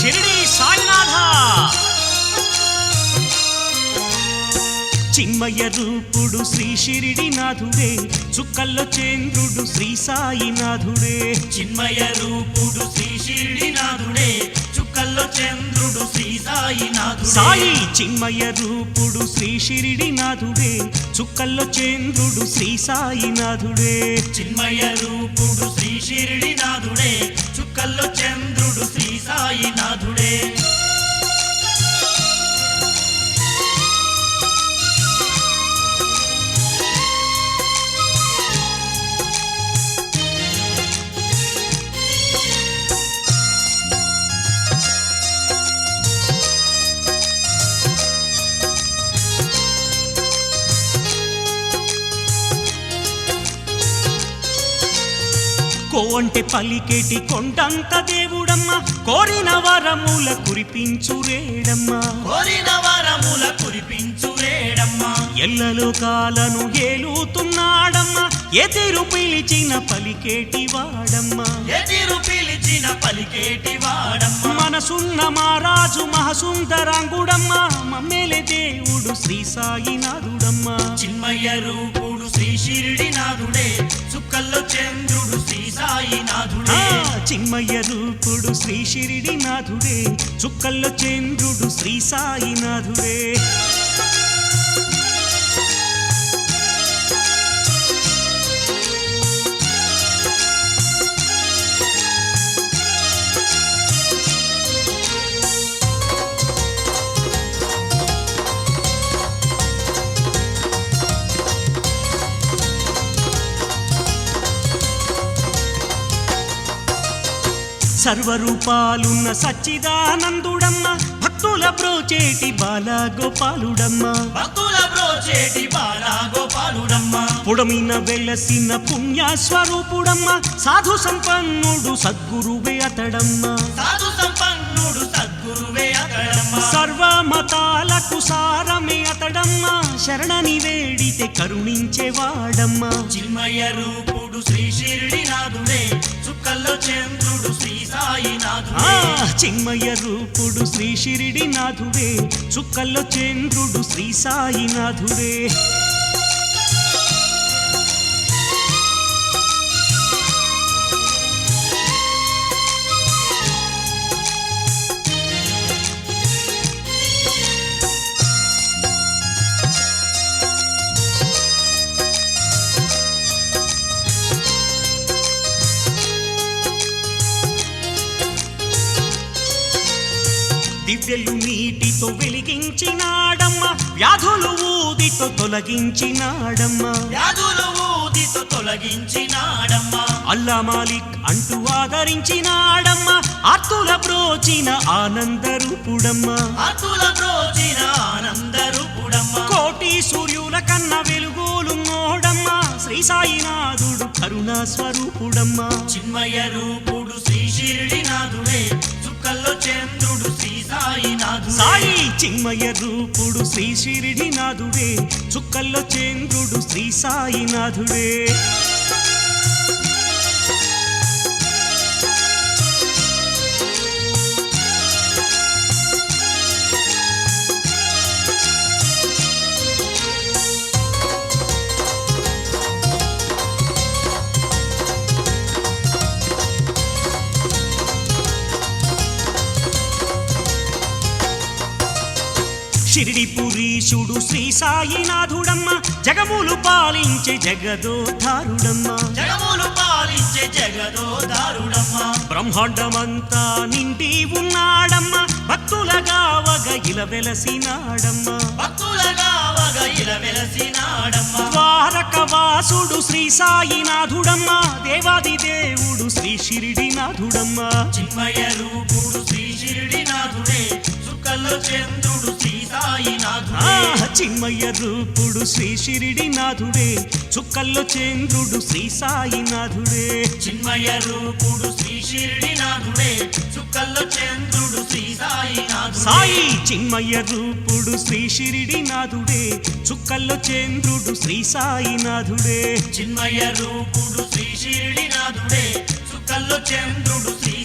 షిరిడి సాయినాథ. చిన్మయ రూపుడు శ్రీ షిరిడి నాథుడే చుక్కల్లో చంద్రుడు శ్రీ సాయినాథుడే. చిన్మయ రూపుడు శ్రీ షిరిడి నాథుడే చుక్కల్లో చంద్రుడు శ్రీ సాయినాథుడే సాయి చిన్మయ రూపుడు శ్రీ షిరిడినాథుడే చుక్కల్లో చంద్రుడు శ్రీ సాయినాథుడే చిన్మయ రూపుడు శ్రీ షిరిడినాథుడే చుక్కల్లో చంద్రుడు శ్రీ సాయినాథుడే కో అంటే పలికేటి కొండంత దేవుడమ్మ. కోరిన వరముల కురిపించు రేడమ్మ. కోరిన వరముల కురిపించు వేడమ్మా ఎల్లలోకాలను ఏలుతున్నాడమ్మ. ఎదిరు పిలిచిన పలికేటి వాడమ్మ. ఎదిరు పిలిచిన పలికేటి వాడమ్మా. మనసున్న మహారాజు మహసుందరాంగుడమ్మ. మమ్మేలే దేవుడు శ్రీ సాయినాథుడమ్మ చిన్మయ రూపుడు శ్రీ షిరిడినాథుడే చుక్కల్లో చంద్రుడు శ్రీ ఆ, సాయినాథుడే చిన్మయ రూపుడు శ్రీ షిరిడినాథుడే చుక్కల్లో చంద్రుడు శ్రీ సాయినాథుడే. సర్వరూపాలున్న సచ్చిదానందుడమ్మ భక్తుల బ్రోచేటి బాలగోపాలుడమ్మ. భక్తుల బ్రోచేటి బాలా గోపాలుడమ్మ పుడమిన వెలసిన పుణ్యస్వరూపుడమ్మ సాధు సంపన్నుడు సద్గురువే అతడమ్మ. సాధు సంపన్నుడు సద్గురువే అతడమ్మ. సర్వ మతాలకు సారమే అతడమ్మ శరణని వేడితే కరుణించేవాడమ్మ చిన్మయ రూపుడు శ్రీ షిరిడినాథుడే చుక్కల్లో చంద్రుడు శ్రీ ఆ చిన్మయ రూపుడు శ్రీ షిరిడినాథుడే చుక్కల్లో చంద్రుడు శ్రీ సాయినాథుడే దివ్యలు నీటితో వెలిగించినాడమ్మ. వ్యాధులు ఊదితో తొలగించినాడమ్మ. వ్యాధులు ఊదితో తొలగించినాడమ్మ. అల్లా మాలిక్ అంటూ ఆదరించినాడమ్మ. ఆర్తుల బ్రోచిన ఆనంద రూపుడమ్మ. అతుల బ్రోచిన ఆనంద రూపుడమ్మ. కోటి సూర్యుల కన్న వెలుగులు నోడమ్మ శ్రీ సాయినాథుడు కరుణా స్వరూపుడమ్మ. చిన్మయ రూపుడు శ్రీ షిరిడినాథుడే చుక్కల్లో చంద్రుడు శ్రీ సాయినాథుడే సాయి చిన్మయ రూపుడు శ్రీ షిరిడినాథుడే చుక్కల్లో చంద్రుడు శ్రీ సాయినాథుడే షిరిడి పురీషుడు శ్రీ సాయినాథుడమ్మ జగములు పాలించే జగదోధారుడమ్మ జగములు పాలించే జగదోదారుడమ్మ బ్రహ్మాండమంతా నిండి ఉన్నాడమ్మ భక్తులగా వగ ఇల వెలసినాడమ్మ భక్తులగా వగ ఇల వెలసినాడమ్మ ద్వారక వాసుడు శ్రీ సాయినాథుడమ్మ దేవాది దేవుడు శ్రీ షిరిడినాథుడమ్మ. చిన్మయ రూపుడు శ్రీ షిరిడినాథుడే చుక్కల్లో చంద్రుడు శ్రీ సాయినాథుడే ఆ చిన్మయ రూపుడు శ్రీ షిరిడినాథుడే చుక్కల్లో చంద్రుడు శ్రీ సాయినాథుడే చిన్మయ రూపుడు శ్రీ షిరిడినాథుడే చుక్కల్లో చంద్రుడు శ్రీ సాయినాథుడే సాయి చిన్మయ రూపుడు శ్రీ షిరిడినాథుడే చుక్కల్లో చంద్రుడు శ్రీ సాయినాథుడే చిన్మయ రూపుడు శ్రీ షిరిడినాథుడే చుక్కల్లో చంద్రుడు శ్రీ